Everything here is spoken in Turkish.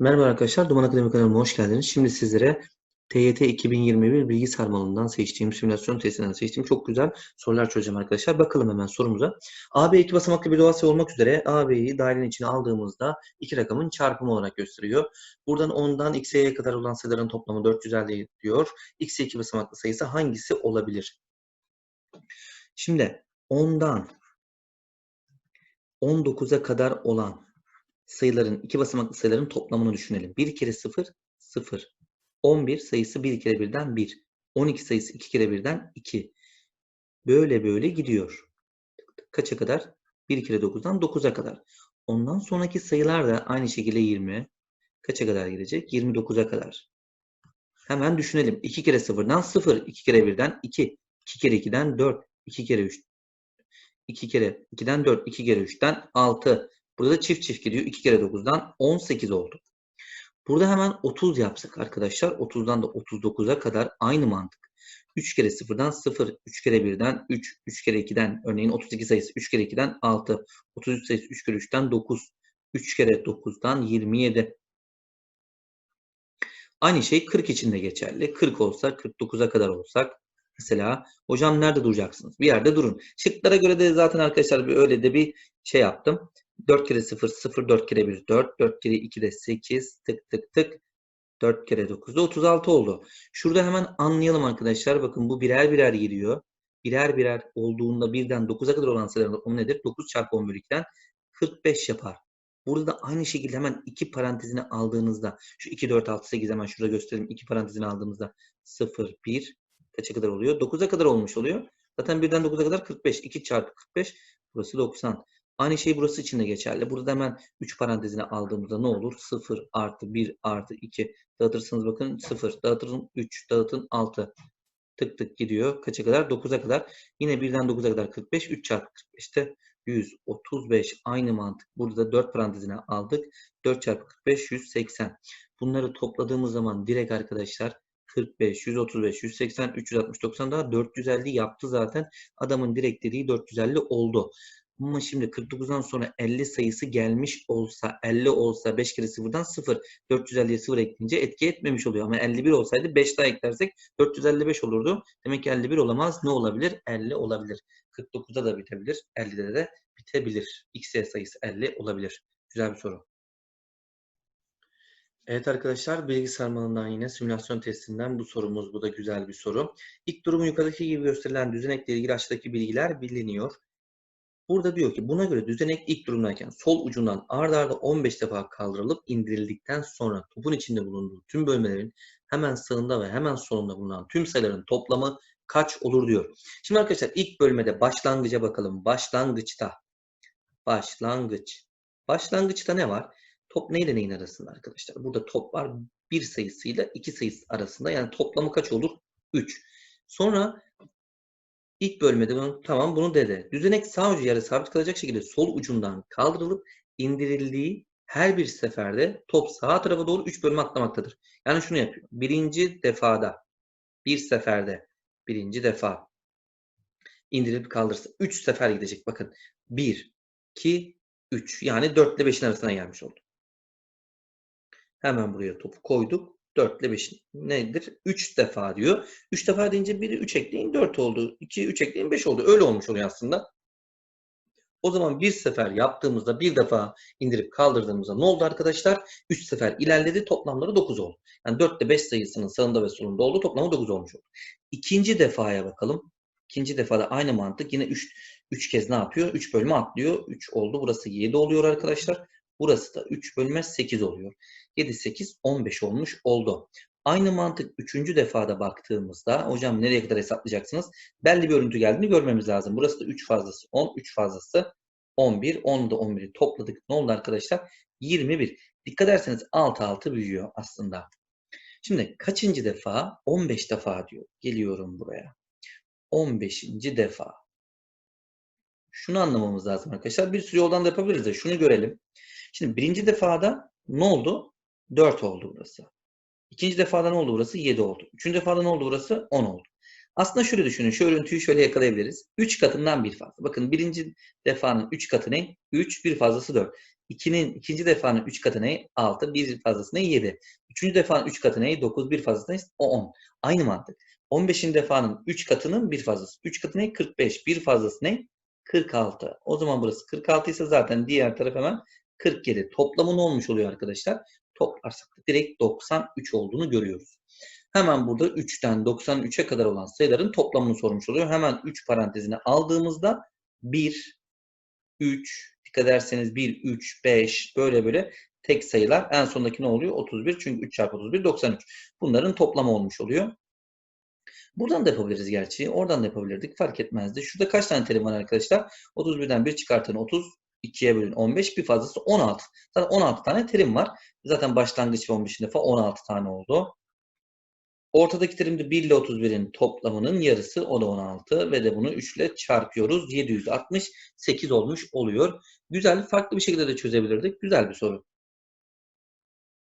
Merhaba arkadaşlar, Duman Akademi kanalıma hoş geldiniz. Şimdi sizlere TYT 2021 bilgi sarmalından seçtiğim, simülasyon testinden seçtiğim çok güzel sorular çözeceğim arkadaşlar. Bakalım hemen sorumuza. AB iki basamaklı bir doğası olmak üzere AB'yi dairenin içine aldığımızda iki rakamın çarpımı olarak gösteriyor. Buradan 10'dan x'e kadar olan sayıların toplamı 450 diyor. X'e iki basamaklı sayısı hangisi olabilir? Şimdi 10'dan 19'a kadar olan sayıların, iki basamaklı sayıların toplamını düşünelim. 1 kere 0, 0. 11 sayısı 1 kere 1'den 1. 12 sayısı 2 kere 1'den 2. Böyle böyle gidiyor. Kaça kadar? 1 kere 9'dan 9'a kadar. Ondan sonraki sayılar da aynı şekilde 20. Kaça kadar gidecek? 29'a kadar. Hemen düşünelim. 2 kere 0'dan 0. 2 kere 1'den 2. 2 kere 2'den 4. 2 kere 3. 2 kere 2'den 4. 2 kere 3'ten 6. Burada da çift çift gidiyor. 2 kere 9'dan 18 oldu. Burada hemen 30 yapsak arkadaşlar. 30'dan da 39'a kadar aynı mantık. 3 kere 0'dan 0, 3 kere 1'den 3, 3 kere 2'den örneğin 32 sayısı 3 kere 2'den 6, 33 sayısı 3 kere 3'ten 9, 3 kere 9'dan 27. Aynı şey 40 için de geçerli. 40 olsa 49'a kadar olsak mesela hocam nerede duracaksınız? Bir yerde durun. Şıklara göre de zaten arkadaşlar bir öyle de bir şey yaptım. 4 kere 0, 0, 4 kere 1, 4, 4 kere 2 de 8, tık tık tık. 4 kere 9 da 36 oldu. Şurada hemen anlayalım arkadaşlar. Bakın bu birer birer giriyor. Birer birer olduğunda birden 9'a kadar olan sayıların toplamı nedir? 9 çarpı 10 bölü 2'den 45 yapar. Burada da aynı şekilde hemen iki parantezini aldığınızda şu 2, 4, 6, 8 hemen şurada göstereyim. iki parantezini aldığımızda 0, 1 kaça kadar oluyor? 9'a kadar olmuş oluyor. Zaten birden 9'a kadar 45. 2 çarpı 45 burası 90. Aynı şey burası için de geçerli. Burada hemen 3 parantezine aldığımızda ne olur? 0 artı 1 artı 2 dağıtırsanız bakın 0 dağıtın 3 dağıtın 6 tık tık gidiyor. Kaça kadar? 9'a kadar. Yine birden 9'a kadar 45. 3 çarpı 45'te 135. Aynı mantık. Burada 4 parantezine aldık. 4 çarpı 45 180. Bunları topladığımız zaman direkt arkadaşlar 45, 135, 180, 360, 90 daha 450 yaptı zaten. Adamın direkt dediği 450 oldu. Ama şimdi 49'dan sonra 50 sayısı gelmiş olsa, 50 olsa 5 kere 0'dan 0, 450'ye 0 ekleyince etki etmemiş oluyor. Ama 51 olsaydı 5 daha eklersek 455 olurdu. Demek ki 51 olamaz. Ne olabilir? 50 olabilir. 49'da da bitebilir. 50'de de bitebilir. X sayısı 50 olabilir. Güzel bir soru. Evet arkadaşlar bilgi sarmalından yine simülasyon testinden bu sorumuz. Bu da güzel bir soru. İlk durumu yukarıdaki gibi gösterilen düzenekle ilgili aşağıdaki bilgiler biliniyor. Burada diyor ki buna göre düzenek ilk durumdayken sol ucundan ard arda 15 defa kaldırılıp indirildikten sonra topun içinde bulunduğu tüm bölmelerin hemen sağında ve hemen solunda bulunan tüm sayıların toplamı kaç olur diyor. Şimdi arkadaşlar ilk bölmede başlangıca bakalım. Başlangıçta. Başlangıç. Başlangıçta ne var? Top neyle neyin arasında arkadaşlar? Burada top var bir sayısıyla iki sayısı arasında. Yani toplamı kaç olur? 3. Sonra ilk bölmede tamam bunu dede. Düzenek sağ ucu yarı sabit kalacak şekilde sol ucundan kaldırılıp indirildiği her bir seferde top sağ tarafa doğru 3 bölme atlamaktadır. Yani şunu yapıyor. Birinci defada bir seferde birinci defa indirilip kaldırırsa 3 sefer gidecek. Bakın 1, 2, 3 yani 4 ile 5'in arasına gelmiş oldu. Hemen buraya topu koyduk. 4 ile 5 nedir? 3 defa diyor. 3 defa deyince 1'i 3 ekleyin 4 oldu. 2'yi 3 ekleyin 5 oldu. Öyle olmuş oluyor aslında. O zaman bir sefer yaptığımızda bir defa indirip kaldırdığımızda ne oldu arkadaşlar? 3 sefer ilerledi toplamları 9 oldu. Yani 4 ile 5 sayısının sağında ve solunda oldu. Toplamı 9 olmuş oldu. İkinci defaya bakalım. İkinci defada aynı mantık. Yine 3 3 kez ne yapıyor? 3 bölme atlıyor. 3 oldu. Burası 7 oluyor arkadaşlar. Burası da 3 bölme 8 oluyor. 7, 8, 15 olmuş oldu. Aynı mantık 3. defada baktığımızda hocam nereye kadar hesaplayacaksınız? Belli bir örüntü geldiğini görmemiz lazım. Burası da 3 fazlası 10, 3 fazlası 11. 10 da 11'i topladık. Ne oldu arkadaşlar? 21. Dikkat ederseniz 6 6 büyüyor aslında. Şimdi kaçıncı defa? 15 defa diyor. Geliyorum buraya. 15. defa. Şunu anlamamız lazım arkadaşlar. Bir sürü yoldan da yapabiliriz de şunu görelim. Şimdi birinci defada ne oldu? 4 oldu burası. İkinci defada ne oldu burası? 7 oldu. Üçüncü defada ne oldu burası? 10 oldu. Aslında şöyle düşünün. Şu örüntüyü şöyle yakalayabiliriz. 3 katından bir fazla. Bakın birinci defanın 3 katı ne? 3, bir fazlası 4. 2'nin ikinci defanın 3 katı ne? 6. Bir fazlası ne? 7. Üçüncü defanın 3 katı ne? 9. Bir fazlası ne? O 10. Aynı mantık. 15. defanın 3 katının bir fazlası. 3 katı ne? 45. Bir fazlası ne? 46. O zaman burası 46 ise zaten diğer taraf hemen 47. Toplamı ne olmuş oluyor arkadaşlar? Toplarsak direkt 93 olduğunu görüyoruz. Hemen burada 3'ten 93'e kadar olan sayıların toplamını sormuş oluyor. Hemen 3 parantezine aldığımızda 1, 3, dikkat ederseniz 1, 3, 5 böyle böyle tek sayılar. En sondaki ne oluyor? 31 çünkü 3 çarpı 31 93. Bunların toplamı olmuş oluyor. Buradan da yapabiliriz gerçi. Oradan da yapabilirdik. Fark etmezdi. Şurada kaç tane terim var arkadaşlar? 31'den 1 çıkartın 30. 2'ye bölün 15. Bir fazlası 16. Zaten 16 tane terim var. Zaten başlangıç ve 15'in defa 16 tane oldu. Ortadaki terim de 1 ile 31'in toplamının yarısı o da 16 ve de bunu 3 ile çarpıyoruz. 768 olmuş oluyor. Güzel. Farklı bir şekilde de çözebilirdik. Güzel bir soru.